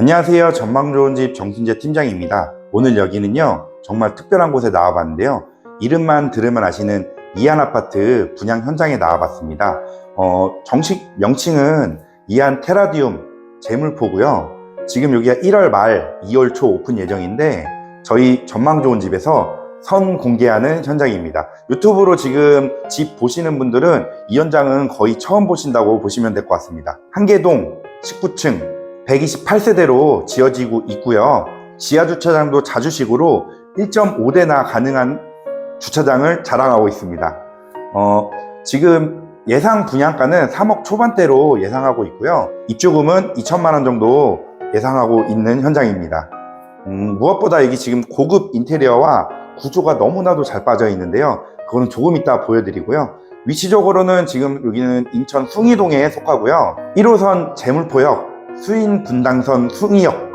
안녕하세요. 전망 좋은 집 정순재 팀장입니다. 오늘 여기는요, 정말 특별한 곳에 나와봤는데요. 이름만 들으면 아시는 이안 아파트 분양 현장에 나와봤습니다. 어, 정식 명칭은 이안 테라디움 재물포고요. 지금 여기가 1월 말, 2월 초 오픈 예정인데 저희 전망 좋은 집에서 선 공개하는 현장입니다. 유튜브로 지금 집 보시는 분들은 이 현장은 거의 처음 보신다고 보시면 될 것 같습니다. 한계동 19층 128세대로 지어지고 있고요. 지하 주차장도 자주식으로 1.5대나 가능한 주차장을 자랑하고 있습니다. 어, 지금 예상 분양가는 3억 초반대로 예상하고 있고요. 입주금은 2천만 원 정도 예상하고 있는 현장입니다. 음, 무엇보다 여기 지금 고급 인테리어와 구조가 너무나도 잘 빠져 있는데요. 그거는 조금 이따 보여드리고요. 위치적으로는 지금 여기는 인천 숭이동에 속하고요. 1호선 재물포역, 수인 분당선 숭이역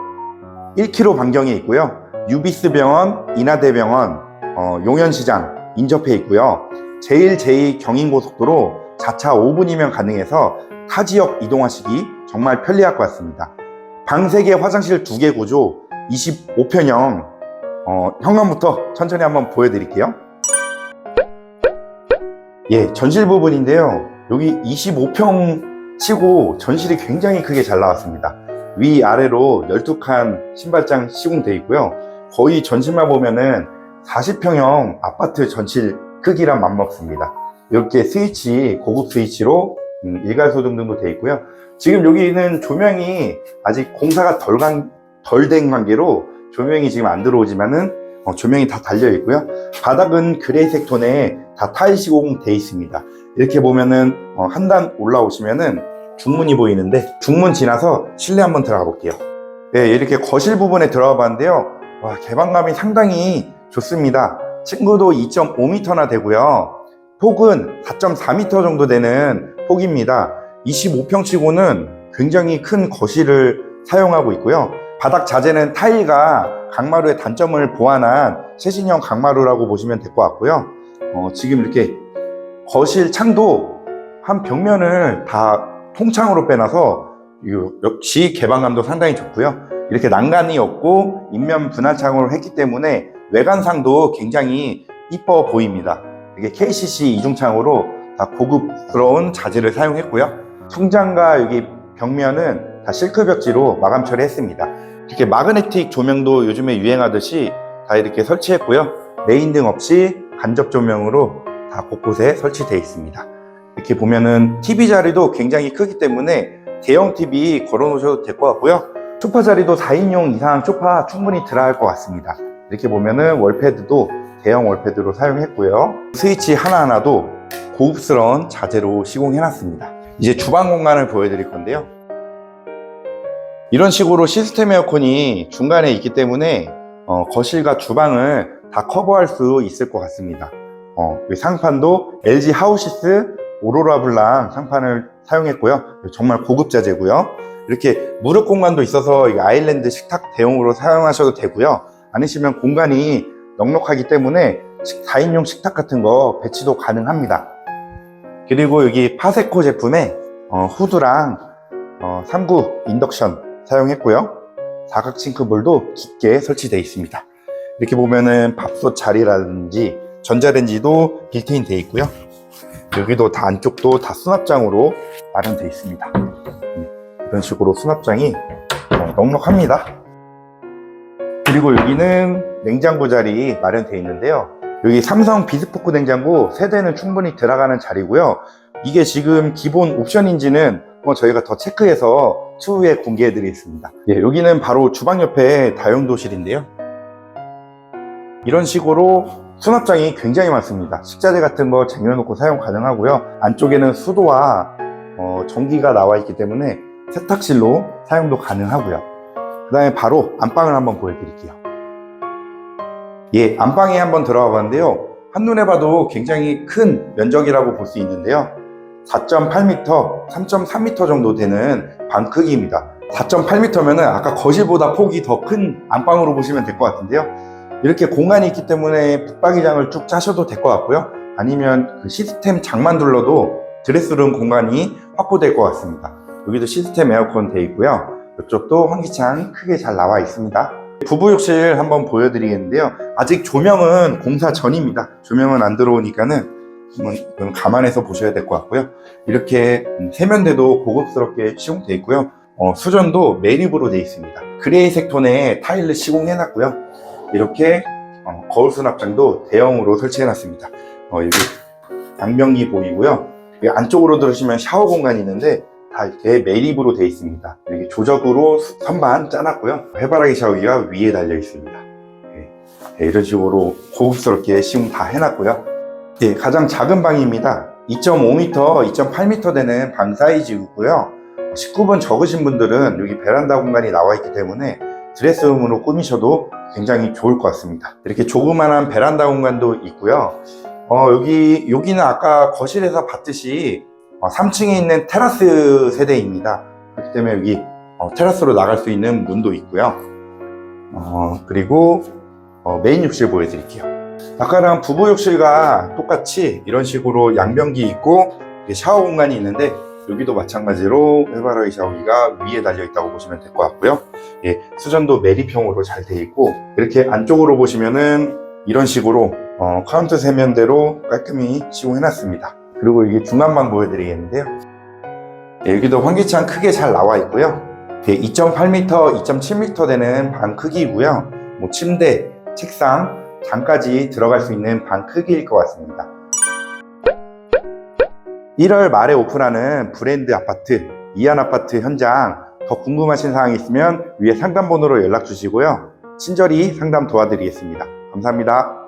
1km 반경에 있고요. 유비스 병원, 인하대병원, 어, 용현시장 인접해 있고요. 제일 제2 경인고속도로 자차 5분이면 가능해서 타 지역 이동하시기 정말 편리할 것 같습니다. 방 3개, 화장실 2개 구조, 25평형 어, 현관부터 천천히 한번 보여드릴게요. 예, 전실 부분인데요. 여기 25평 치고 전실이 굉장히 크게 잘 나왔습니다. 위 아래로 12칸 신발장 시공되어 있고요. 거의 전실만 보면은 40평형 아파트 전실 크기랑 맞먹습니다. 이렇게 스위치, 고급 스위치로 음, 일괄 소등 등도 되어 있고요. 지금 여기는 조명이 아직 공사가 덜된 관계로 조명이 지금 안 들어오지만은 어, 조명이 다 달려 있고요. 바닥은 그레이색 톤에 다 타일 시공되어 있습니다. 이렇게 보면은 어, 한 단 올라오시면은 중문이 보이는데 중문 지나서 실내 한번 들어가 볼게요. 네, 이렇게 거실 부분에 들어가 봤는데요. 와, 개방감이 상당히 좋습니다. 층고도 2.5m나 되고요. 폭은 4.4m 정도 되는 폭입니다. 25평 치고는 굉장히 큰 거실을 사용하고 있고요. 바닥 자재는 타일과 강마루의 단점을 보완한 최신형 강마루라고 보시면 될 것 같고요. 어, 지금 이렇게 거실 창도 한 벽면을 다 통창으로 빼놔서 이- 역시 개방감도 상당히 좋고요. 이렇게 난간이 없고 인면 분할창으로 했기 때문에 외관상도 굉장히 이뻐 보입니다. 이게 KCC 이중창으로 다 고급스러운 자재를 사용했고요. 천장과 여기 벽면은 다 실크 벽지로 마감 처리했습니다. 이렇게 마그네틱 조명도 요즘에 유행하듯이 다 이렇게 설치했고요. 메인 등 없이 간접 조명으로 다 곳곳에 설치되어 있습니다. 이렇게 보면은 TV 자리도 굉장히 크기 때문에 대형 TV 걸어 놓으셔도 될 것 같고요. 소파 자리도 4인용 이상 소파 충분히 들어갈 것 같습니다. 이렇게 보면은 월패드도 대형 월패드로 사용했고요. 스위치 하나하나도 고급스러운 자재로 시공해 놨습니다. 이제 주방 공간을 보여드릴 건데요. 이런 식으로 시스템 에어컨이 중간에 있기 때문에 어, 거실과 주방을 다 커버할 수 있을 것 같습니다. 어, 이 상판도 LG 하우시스 오로라 블랑 상판을 사용했고요. 정말 고급 자재고요. 이렇게 무릎 공간도 있어서 이 아일랜드 식탁 대용으로 사용하셔도 되고요. 아니시면 공간이 넉넉하기 때문에 4인용 식탁 같은 거 배치도 가능합니다. 그리고 여기 파세코 제품에 어, 후드랑 어, 3구 인덕션 사용했고요. 사각 싱크볼도 깊게 설치되어 있습니다. 이렇게 보면은 밥솥 자리라든지 전자레인지도 빌트인 되어 있고요. 여기도 다 안쪽도 다 수납장으로 마련되어 있습니다. 음, 이런 식으로 수납장이 어, 넉넉합니다. 그리고 여기는 냉장고 자리 마련되어 있는데요. 여기 삼성 비스포크 냉장고 세대는 충분히 들어가는 자리고요. 이게 지금 기본 옵션인지는 뭐 저희가 더 체크해서 추후에 공개해 드리겠습니다. 예, 여기는 바로 주방 옆에 다용도실인데요. 이런 식으로 수납장이 굉장히 많습니다. 식자재 같은 거 쟁여놓고 사용 가능하고요. 안쪽에는 수도와 어, 전기가 나와 있기 때문에 세탁실로 사용도 가능하고요. 그 다음에 바로 안방을 한번 보여드릴게요. 예, 안방에 한번 들어가 봤는데요. 한눈에 봐도 굉장히 큰 면적이라고 볼 수 있는데요. 4.8m, 3.3m 정도 되는 방 크기입니다. 4.8m면은 아까 거실보다 폭이 더 큰 안방으로 보시면 될 것 같은데요. 이렇게 공간이 있기 때문에 붙박이장을 쭉 짜셔도 될 것 같고요. 아니면 그 시스템 장만 둘러도 드레스룸 공간이 확보될 것 같습니다. 여기도 시스템 에어컨 돼 있고요. 이쪽도 환기창 크게 잘 나와 있습니다. 부부 욕실 한번 보여드리겠는데요. 아직 조명은 공사 전입니다. 조명은 안 들어오니까는 이건 감안해서 보셔야 될 것 같고요. 이렇게 음, 세면대도 고급스럽게 시공되어 있고요. 어, 수전도 매립으로 되어 있습니다. 그레이색 톤의 타일을 시공해놨고요. 이렇게 어, 거울 수납장도 대형으로 설치해놨습니다. 어, 여기 양변기 보이고요. 여기 안쪽으로 들으시면 샤워 공간이 있는데 다 이렇게 매립으로 되어 있습니다. 이렇게 조적으로 선반 짜놨고요. 해바라기 샤워기가 위에 달려 있습니다. 네, 네, 이런 식으로 고급스럽게 시공 다 해놨고요. 예, 가장 작은 방입니다. 2.5m, 2.8m 되는 방 사이즈이고요. 19분 적으신 분들은 여기 베란다 공간이 나와 있기 때문에 드레스룸으로 꾸미셔도 굉장히 좋을 것 같습니다. 이렇게 조그만한 베란다 공간도 있고요. 어, 여기, 여기는 아까 거실에서 봤듯이 3층에 있는 테라스 세대입니다. 그렇기 때문에 여기 어, 테라스로 나갈 수 있는 문도 있고요. 어, 그리고 어, 메인 욕실 보여드릴게요. 아까랑 부부 욕실과 똑같이 이런 식으로 양변기 있고 샤워 공간이 있는데 여기도 마찬가지로 해바라기 샤워기가 위에 달려 있다고 보시면 될 것 같고요. 예, 수전도 매립형으로 잘 돼 있고 이렇게 안쪽으로 보시면은 이런 식으로 어, 카운터 세면대로 깔끔히 시공해놨습니다. 그리고 이게 중간방 보여드리겠는데요. 예, 여기도 환기창 크게 잘 나와 있고요. 예, 2.8m, 2.7m 되는 방 크기이고요. 뭐 침대, 책상, 장까지 들어갈 수 있는 방 크기일 것 같습니다. 1월 말에 오픈하는 브랜드 아파트, 이안 아파트 현장 더 궁금하신 사항이 있으면 위에 상담 번호로 연락 주시고요. 친절히 상담 도와드리겠습니다. 감사합니다.